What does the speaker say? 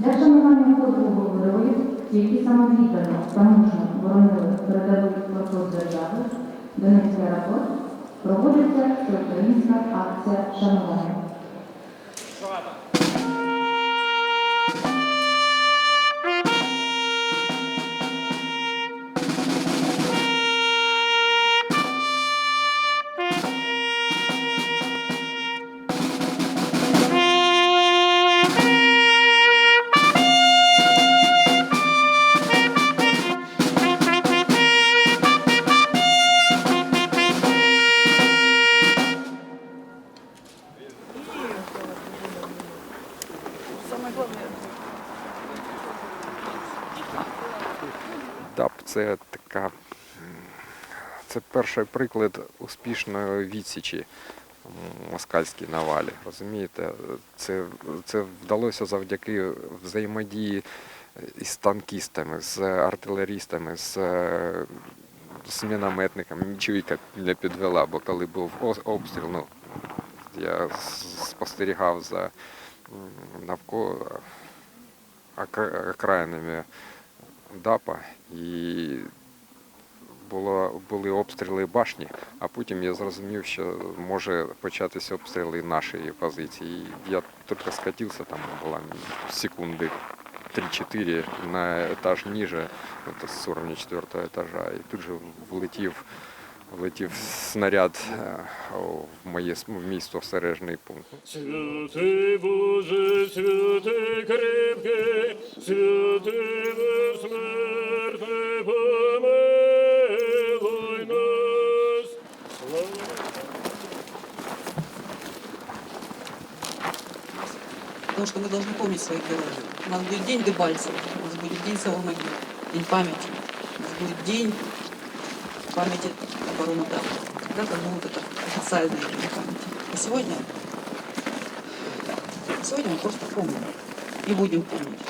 Для шанування кожного героїв, які самовіддано та мужньо боронили передовий корпус держави, Донецький аеропорт, проводиться всеукраїнська акція шанування. ДАП це така. Це перший приклад успішної відсічі москальській навалі. Розумієте, це, це вдалося завдяки взаємодії із танкістами, з артилерістами, з, е, з мінометниками. Нічого не підвела, бо коли був обстріл, ну, я спостерігав за навколо окра- окраїнами ДАПа і було, були обстріли башні, а потім я зрозумів, що може початися обстріли нашої позиції. Я тільки скатився, там була секунди 3-4 на етаж ниже, це з уровня 4 етажа, і тут же влетів, влетів снаряд е, в моє в мій спостережний пункт. Святий Боже, святий кріпкий, святий безсмертний, помилуй нас. Потому что мы должны помнить своих героев. У нас будет день Дебальцева, у нас будет день Соломоги, день памяти. У нас будет день памяти обороны Дава. Когда-то будет это официальный день памяти. А сегодня, сегодня мы просто помним и будем помнить.